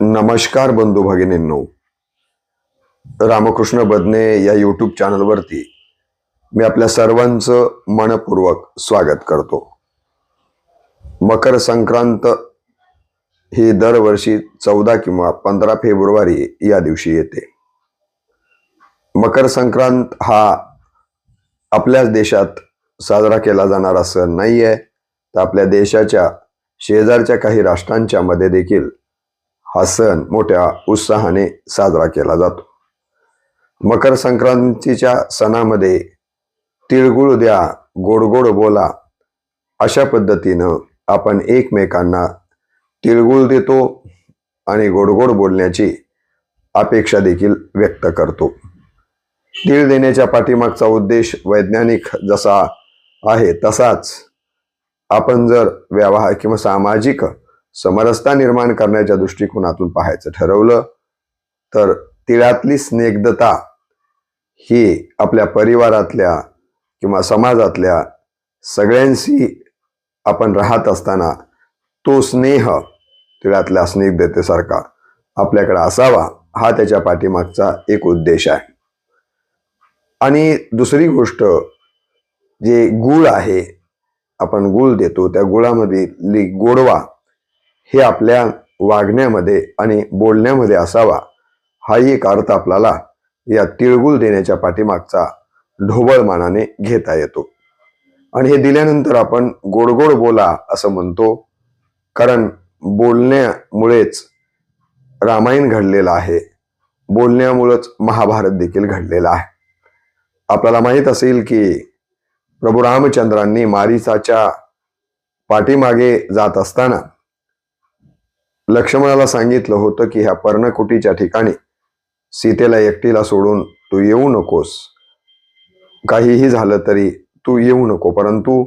नमस्कार बंधू भगिनींनो. रामकृष्ण बदने या यूट्यूब चॅनलवरती मी आपल्या सर्वांचं मनपूर्वक स्वागत करतो. मकर संक्रांत ही दरवर्षी चौदा किंवा पंधरा फेब्रुवारी या दिवशी येते. मकर संक्रांत हा आपल्याच देशात साजरा केला जाणारा सण नाही आहे तर आपल्या देशाच्या शेजारच्या काही राष्ट्रांच्या मध्ये देखील हा सण मोठ्या उत्साहाने साजरा केला जातो. मकर संक्रांतीच्या सणामध्ये तिळगुळ द्या गोड गोड बोला. अशा पद्धतीनं आपण एकमेकांना तिळगुळ देतो आणि गोडगोड बोलण्याची अपेक्षा देखील व्यक्त करतो. तीळ देण्याच्या पाठीमागचा उद्देश वैज्ञानिक जसा आहे तसाच आपण जर व्यवहार किंवा सामाजिक समरसता निर्माण करण्याच्या दृष्टिकोनातून पाहायचं ठरवलं तर तिळातली स्निग्धता ही आपल्या परिवारातल्या किंवा समाजातल्या सगळ्यांशी आपण राहत असताना तो स्नेह तिळातल्या स्निग्धतेसारखा आपल्याकडे असावा हा त्याच्या पाठीमागचा एक उद्देश आहे. आणि दुसरी गोष्ट जे गुळ आहे आपण गुळ देतो त्या गुळामधली गोडवा हे आपल्या वागण्यामध्ये आणि बोलण्यामध्ये असावा हाही एक अर्थ आपल्याला या तिळगुळ देण्याच्या पाठीमागचा ढोबळमानाने घेता येतो. आणि हे दिल्यानंतर आपण गोड गोड बोला असं म्हणतो कारण बोलण्यामुळेच रामायण घडलेलं आहे. बोलण्यामुळेच महाभारत देखील घडलेलं आहे. आपल्याला माहीत असेल की प्रभू रामचंद्रांनी मारिसाच्या पाठीमागे जात असताना लक्ष्मणाला सांगितलं होतं की ह्या पर्णकुटीच्या ठिकाणी सीतेला एकटीला सोडून तू येऊ नकोस. काहीही झालं तरी तू येऊ नको परंतु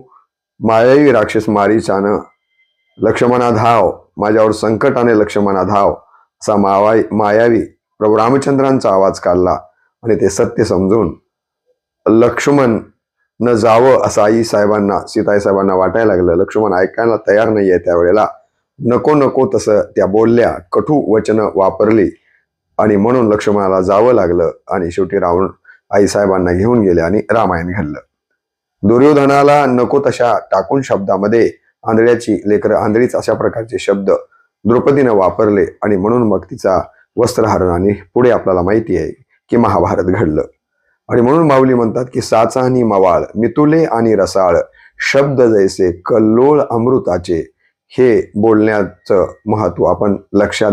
मायावी राक्षस मारीचानं लक्ष्मणा धाव माझ्यावर संकटाने लक्ष्मणा धाव असा मावाय मायावी प्रभू रामचंद्रांचा आवाज काढला आणि ते सत्य समजून लक्ष्मण न जावं असं आई साहेबांना सीताई साहेबांना वाटायला लागलं. लक्ष्मण ऐकायला तयार नाहीये त्यावेळेला. नको नको तसं त्या बोलल्या कठू वचनं वापरली आणि म्हणून लक्ष्मणाला जावं लागलं आणि शेवटी रावण आईसाहेबांना घेऊन गेले आणि रामायण घडलं. दुर्योधनाला नको तशा टाकून शब्दामध्ये आंधळ्याची लेकर आंधळीच अशा प्रकारचे शब्द द्रौपदीनं वापरले आणि म्हणून मग तिचा वस्त्रहरण आणि पुढे आपल्याला माहिती आहे की महाभारत घडलं. आणि म्हणून माऊली म्हणतात की साचा आणि मवाळ मितुले आणि रसाळ शब्द जैसे कल्लोळ अमृताचे हे बोलण्याचं महत्त्व आपण लक्षात